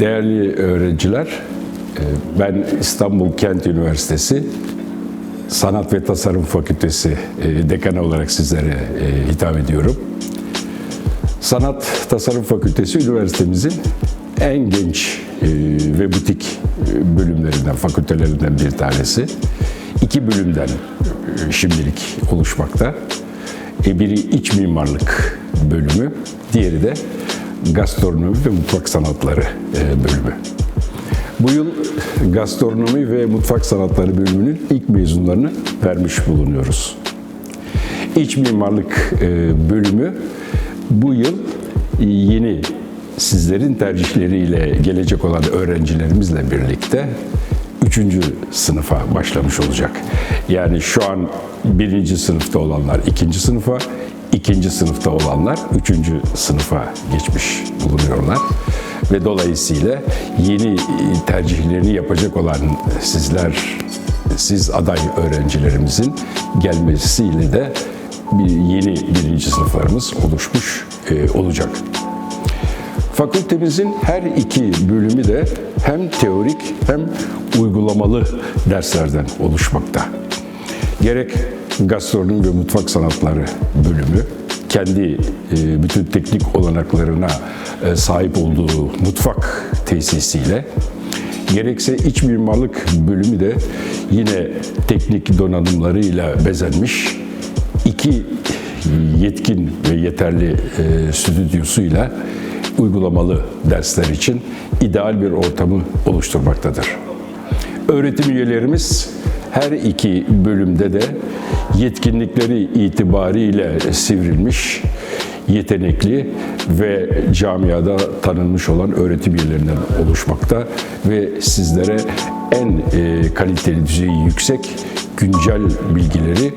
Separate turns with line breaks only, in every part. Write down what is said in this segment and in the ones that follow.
Değerli öğrenciler, e, ben İstanbul Kent Üniversitesi Sanat ve Tasarım Fakültesi e, dekanı olarak sizlere e, hitap ediyorum. Sanat Tasarım Fakültesi üniversitemizin en genç ve butik bölümlerinden, fakültelerinden bir tanesi. İki bölümden şimdilik oluşmakta. Biri iç mimarlık bölümü, diğeri de gastronomi ve mutfak sanatları e, bölümü. Bu yıl gastronomi ve mutfak sanatları bölümünün ilk mezunlarını vermiş bulunuyoruz. İç mimarlık e, bölümü bu yıl yeni sizlerin tercihleriyle gelecek olan öğrencilerimizle birlikte üçüncü sınıfa başlamış olacak. Yani şu an birinci sınıfta olanlar ikinci sınıfa, ikinci sınıfta olanlar üçüncü sınıfa geçmiş bulunuyorlar. Ve dolayısıyla yeni tercihlerini yapacak olan sizler, siz aday öğrencilerimizin gelmesiyle de bir yeni birinci sınıflarımız oluşmuş e, olacak. Fakültemizin her iki bölümü de hem teorik hem uygulamalı derslerden oluşmakta. Gerek gastronomi ve mutfak sanatları bölümü kendi e, bütün teknik olanaklarına e, sahip olduğu mutfak tesisiyle gerekse iç mimarlık bölümü de yine teknik donanımlarıyla bezenmiş iki yetkin ve yeterli e, stüdyosuyla uygulamalı dersler için ideal bir ortamı oluşturmaktadır. Öğretim üyelerimiz her iki bölümde de yetkinlikleri itibariyle sivrilmiş, yetenekli ve camiada tanınmış olan öğretim üyelerinden oluşmakta ve sizlere en e, kaliteli düzeyi yüksek güncel bilgileri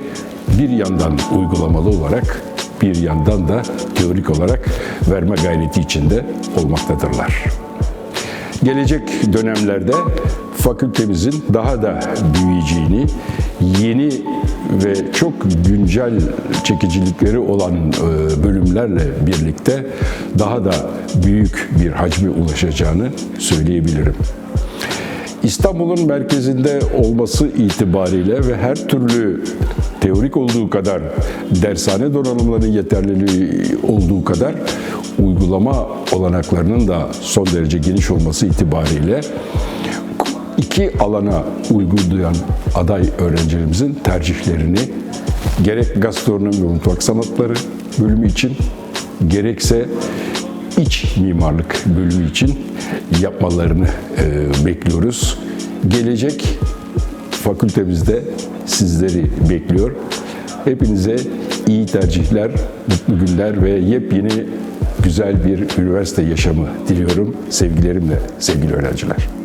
bir yandan uygulamalı olarak bir yandan da teorik olarak verme gayreti içinde olmaktadırlar. Gelecek dönemlerde fakültemizin daha da büyüyeceğini, yeni ve çok güncel çekicilikleri olan e, bölümlerle birlikte daha da büyük bir hacme ulaşacağını söyleyebilirim. İstanbul'un merkezinde olması itibariyle ve her türlü teorik olduğu kadar dershane donanımlarının yeterliliği olduğu kadar uygulama olanaklarının da son derece geniş olması itibariyle iki alana uygun duyan aday öğrencilerimizin tercihlerini gerek gastronomi ve mutfak sanatları bölümü için gerekse iç mimarlık bölümü için yapmalarını e, bekliyoruz. Gelecek fakültemizde sizleri bekliyor. Hepinize iyi tercihler, mutlu günler ve yepyeni güzel bir üniversite yaşamı diliyorum. Sevgilerimle sevgili öğrenciler.